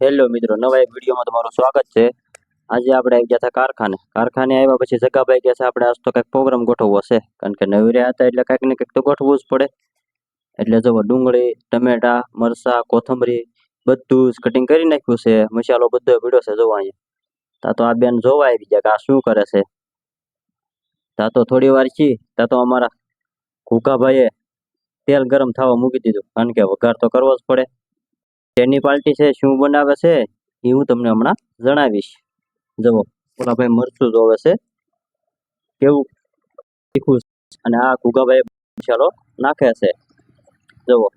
Hello મિત્રો, નવા એક વિડીયોમાં તમારું સ્વાગત છે. આજે આપણે આવી ગયા હતા કારખાને. કારખાને આવ્યા પછી જગાભાઈ ગયા છે, આપણે આજ તો કંઈક પ્રોગ્રામ ગોઠવવો છે. કારણ કે નવી રહ્યા હતા એટલે કંઈક ને કંઈક તો ગોઠવવું જ પડે. એટલે જો ડુંગળી, ટમેટા મરસા કોથમરી બધું જ કટિંગ કરી નાખ્યું છે. મસાલો બધો પીડ્યો છે જોવા અહીંયા. તા તો આ બેન જોવા આવી ગયા કે આ શું કરે છે. તા તો થોડી વાર છી. તા તો અમારા ઘુકાભાઈએ તેલ ગરમ થવા મૂકી દીધું. કારણ કે વઘાર તો કરવો જ પડે. તેની પાર્ટી છે, શું બનાવે છે, એ હું તમને હમણાં જણાવીશ. જુઓ ઓલા ભાઈ મરચું જોવે છે. કેવું? તીખું અને આ ગુગાભાઈ મસાલો નાખે છે. જુઓ.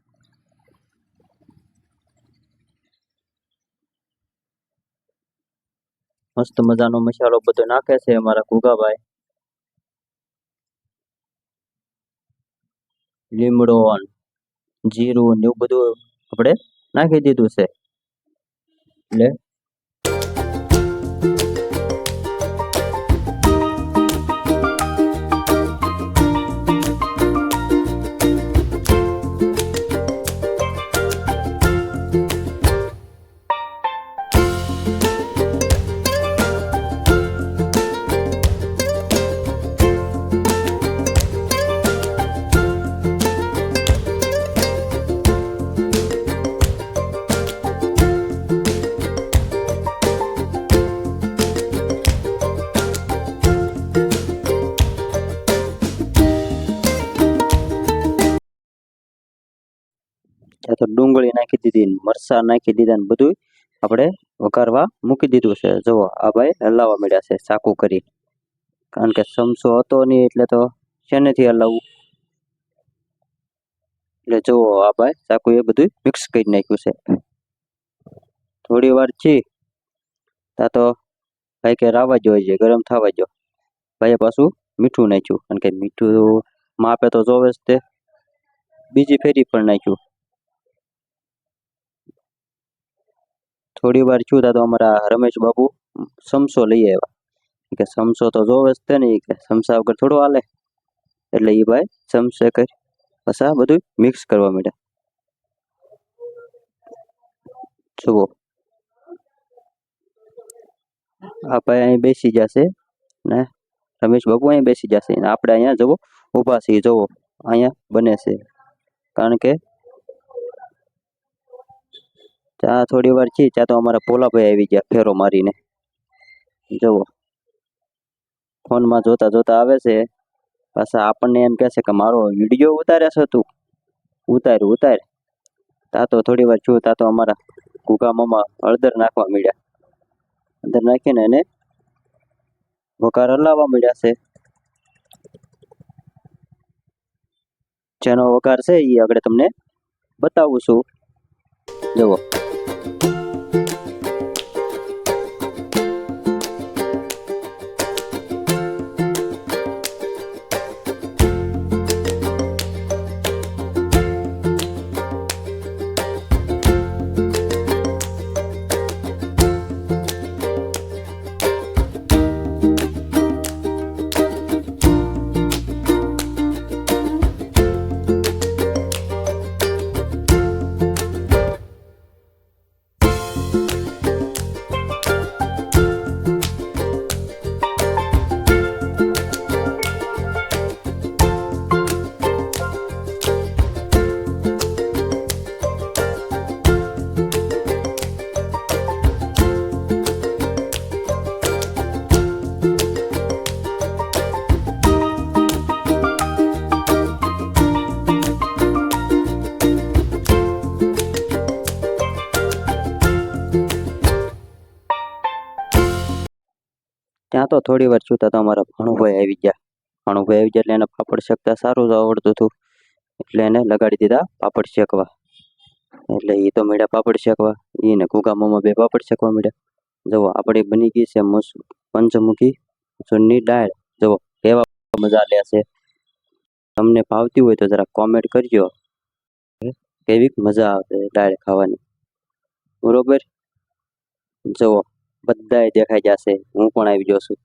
મસ્ત મજાનો મસાલો બધો નાખે છે અમારા ગુગાભાઈ લીમડો, જીરું ને એવું બધું આપણે નાખી દીધું છે. એટલે તો ડુંગળી નાખી દીધી ને મરચાં નાખી દીધા ને બધું આપણે વઘારવા મૂકી દીધું છે. જુઓ, આ ભાઈ હલાવવા મળ્યા છે ચાકુ કરી કારણ કે ચમચો હતો નહીં એટલે તો શેનેથી હલાવવું? એટલે જુઓ, આ ભાઈ ચાકુ એ બધું મિક્સ કરી નાખ્યું છે. થોડી વાર છી. ત્યાં તો ભાઈ કે રાવા જોઈએ ગરમ થવા જો ભાઈએ પાછું મીઠું નાખ્યું. કારણ કે મીઠું માપે તો જોવે જ તે. બીજી ફેરી પણ નાખ્યું. થોડી વાર છું તા તો અમારા રમેશ બાબુ સમસો લઈ આવ્યા. કે સમસો તો જોવે જ તે ને ઈ કે સમસા વગર થોડો હાલે. એટલે એ ભાઈ સમસે કરી. પછી આ બધું મિક્સ કરવા માંડ્યા. જુઓ. આ ભાઈ અહીં બેસી જશે ને રમેશ બાબુ અહીં બેસી જશે. ને આપણે અહીંયા જુઓ ઊભા છીએ, જુઓ. અહીંયા બને છે. કારણ કે ત્યાં થોડી વાર છે ત્યાં તો અમારા પોલાભાઈ આવી ગયા ફેરો મારીને. જુઓ. ફોનમાં જોતા જોતા આવે છે. પાછા આપણને એમ કહે છે કે મારો વીડિયો ઉતારે છે તું. ઉતાર ઉતાર. તા તો થોડી વાર છું તા તો અમારા ગુગા મામા હળદર નાખવા મળ્યા હળદર નાખીને એને વઘાર હલાવવા મળ્યા છે. જેનો વઘાર છે એ આગળ તમને બતાવું છું. જુઓ. ત્યાં તો થોડી વાર છૂતા તો અમારા ભણુભાઈ આવી ગયા. ભણુભાઈ આવી ગયા એટલે એને પાપડ શેકતા સારું જ આવડતું હતું. એટલે એને લગાડી દીધા પાપડ શેકવા. એટલે એ તો મળ્યા પાપડ શેકવા. એને ઘૂગા બે પાપડ શેકવા મળ્યા. જુઓ, આપણી બની ગઈ છે પંચમુખી ચૂનની દાળ. જુઓ કેવા મજા લે છે. તમને ભાવતી હોય તો જરા કોમેન્ટ કરજો. કેવી મજા આવે દાળ ખાવાની. બરોબર? જુઓ બધાય દેખાઈ જશે. હું પણ આવી જાઉં છું.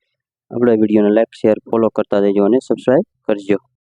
આપણા વિડીયોને લાઈક શેર ફોલો કરતા જજો અને સબસ્ક્રાઈબ કરજો.